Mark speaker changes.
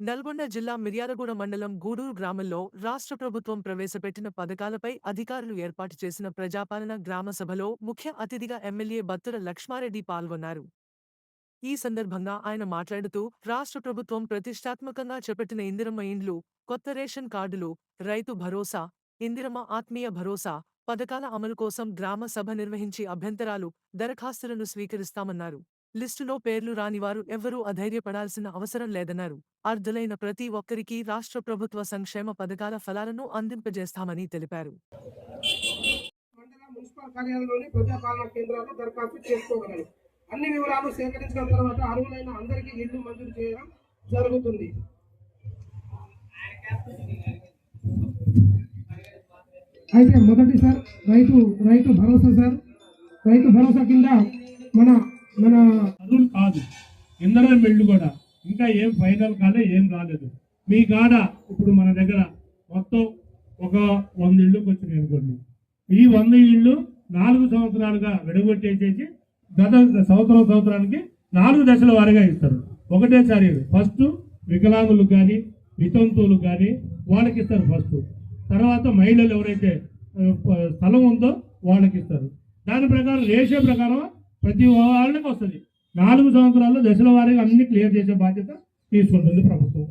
Speaker 1: నల్గొండ జిల్లా మిర్యాలగూడ మండలం గూడూరు గ్రామంలో రాష్ట్ర ప్రభుత్వం ప్రవేశపెట్టిన పథకాలపై అధికారులు ఏర్పాటు చేసిన ప్రజాపాలన గ్రామ సభలో ముఖ్య అతిథిగా ఎమ్మెల్యే బత్తుల లక్ష్మారెడ్డి పాల్గొన్నారు. ఈ సందర్భంగా ఆయన మాట్లాడుతూ రాష్ట్ర ప్రభుత్వం ప్రతిష్టాత్మకంగా చేపట్టిన ఇందిరమ్మ ఇండ్లు కొత్త రేషన్ కార్డులు రైతు భరోసా ఇందిరమ్మ ఆత్మీయ భరోసా పథకాల అమలు కోసం గ్రామ సభ నిర్వహించి అభ్యంతరాలు దరఖాస్తులను స్వీకరిస్తామన్నారు. లిస్టులో పేర్లు రానివారు ఎవ్వరూ అధైర్యపడాల్సిన అవసరం లేదన్నారు. అర్ధులైన ప్రతి ఒక్కరికి రాష్ట్ర ప్రభుత్వ సంక్షేమ పథకాల ఫలాలను అందింపజేస్తామని తెలిపారు.
Speaker 2: అన్ని వివరాలు సేకరించిన తర్వాత అర్హులైన అందరికీ ఇల్లు మంజూరు చేయడం జరుగుతుంది. అయితే మొదటి సార్ రైతు రైతు భరోసా సార్. రైతు భరోసా కింద మన మన
Speaker 3: అరుణ్ కాదు. ఇంధనం బిల్లు కూడా. ఇంకా ఏం ఫైనల్ కాలే ఏం రాలేదు. మీ కాడ ఇప్పుడు మన దగ్గర మొత్తం ఒక వంద ఇళ్ళు వచ్చినాయి అనుకోండి. ఈ వంద ఇళ్ళు నాలుగు సంవత్సరాలుగా విడగొట్టేసేసి గత సంవత్సరం సంవత్సరానికి నాలుగు దశల వారీగా ఇస్తారు. ఒకటేసారి ఫస్ట్ వికలాంగులకు కానీ వితంతువులకు కానీ వాళ్ళకి ఇస్తారు ఫస్ట్ తర్వాత మహిళలు ఎవరైతే స్థలం ఉందో వాళ్ళకి ఇస్తారు. దాని ప్రకారం రేషియో ప్రకారం ప్రతి వాళ్ళకి వస్తుంది. నాలుగు సంవత్సరాల్లో దశల వారీగా అన్ని క్లియర్ చేసే బాధ్యత తీసుకుంటుంది ప్రభుత్వం.